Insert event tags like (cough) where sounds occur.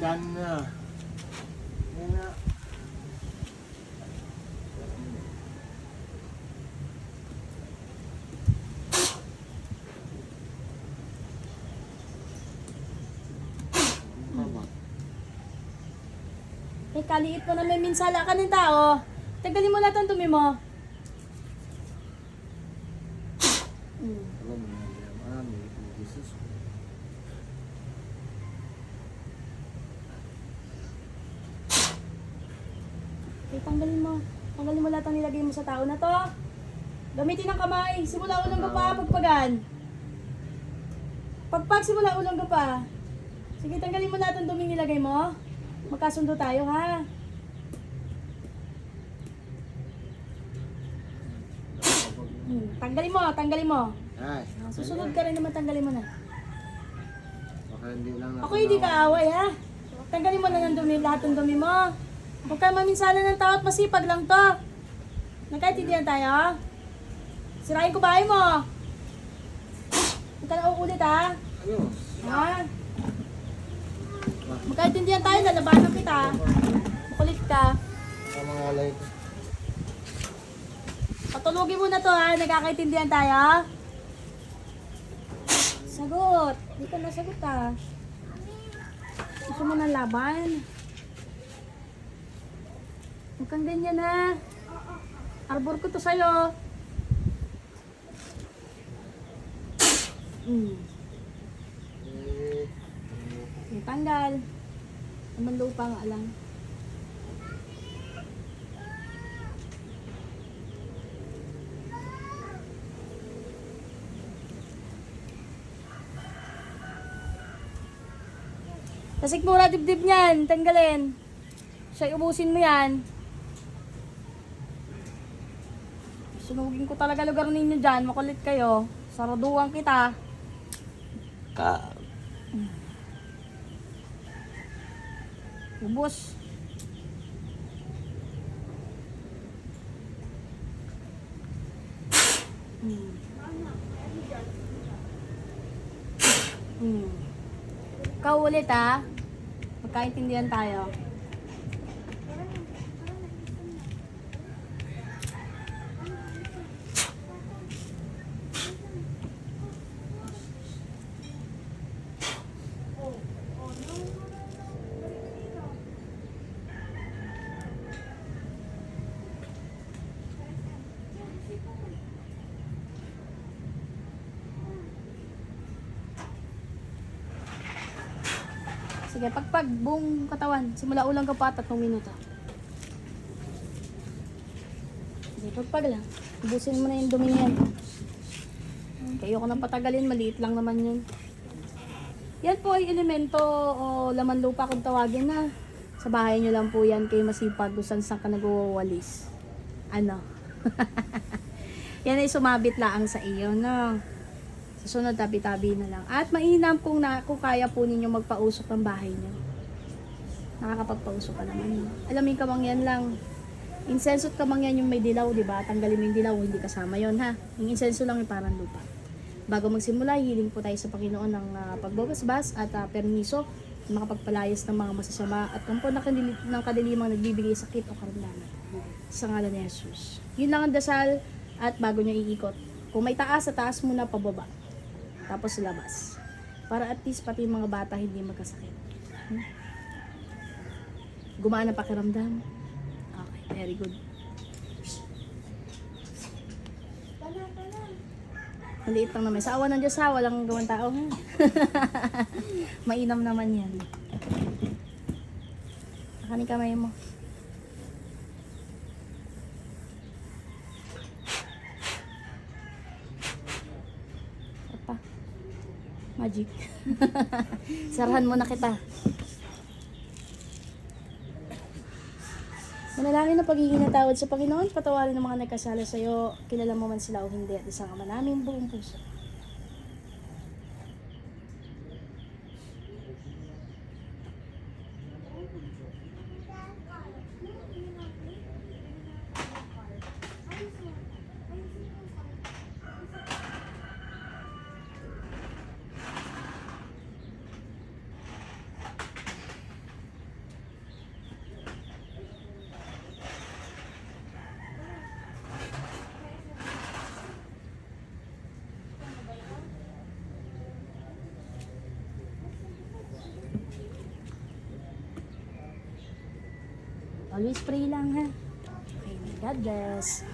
Yan na. Yan na. Eh, kaliit mo na may minsala ka ng tao. Tagalin mo lahat ang dumi mo. Hmm. Alam mo na yan. Mami, Jesus. Eh, tanggalin mo. Tanggalin mo lahat ang nilagay mo sa tao na to. Gamitin ang kamay. Simula ulang ka pa, pagpagan. Pagpag simula ulang ka pa. Sige, tanggalin mo lahat ang duming nilagay mo. Magkasundo tayo, ha? Hmm, tanggalin mo, tanggalin mo. Ay, Susunod ka rin naman, tanggalin mo na. Baka hindi lang Ako hindi ka away, ha? Tanggalin mo na ng dumi, lahat ng dumi mo. Huwag ka maminsala ng tao at masipag lang to. Nagkaintindihan tayo? Sirain ko bahay mo. Huwag ka na uulit, ha? Ano? Ha? Magkaintindihan tayo, lalabanan kita. Makulit ka. Ang mga alay ko. Patulugin mo na to, ha? Nagkakaintindihan tayo? Sagot. Hindi ka nasagot, ha? Gusto mo ng laban? Huwag kang ganyan, ha? Arbor ko to sa'yo. Eh, Yung tanggal. Naman lupa nga lang. Tasik mura dibdib niyan, tanggalin. Siya ubusin mo yan. Sunugin ko talaga lugar ninyo dyan, makulit kayo. Saraduan kita. ka. Ubus. Hmm. Hmm. Ikaw ulit ha. Magkaintindihan tayo. Sige, pagpag buong katawan. Simula ulang ka pa, tatlong minuto. Sige, pagpag lang. Ubusin mo na yung dumi yan. Kayo ko nang patagalin, maliit lang naman yun. Yan po ay elemento o laman lupa kung tawagin na. Sa bahay nyo lang po yan kayo masipag kung saan saan ka nagwawalis. Ano? (laughs) yan ay sumabit laang sa iyo, no? Susunod, tabi-tabi na lang. At mainam kung, na, kung kaya po ninyo magpausok ng bahay nyo. Nakakapagpausok ka naman. Alamin ka mang yan lang. Insenso at kamangyan yung may dilaw, di ba? Tanggalin mo yung dilaw, hindi kasama yon ha. Yung insenso lang yung parang lupa. Bago magsimula, hiling po tayo sa Panginoon ng uh, pagbabasbas at ah, permiso makapagpalayas ng mga masasama at kung po ng, kadili- ng kadilimang nagbibigay sakit o karamdaman. Sa ngalan ni Jesus. Yun lang ang dasal at bago nyo iikot. Kung may taas, sa taas muna pababa. Tapos labas. Para at least pati mga bata hindi magkasakit. Hmm? Gumaan ang pakiramdam. Okay, very good. Maliit lang naman. Sa awa ng Diyos ha, walang gawang tao. (laughs) Mainam naman yan. Nakanin kamay mo. Magic. (laughs) Sarahan mo na kita. Manalangin na pagiging natawad sa Panginoon, patawarin ng mga nagkasala sa iyo, kilala mo man sila o hindi, at isang ama namin buong puso. Always pray lang ha. Okay, God bless.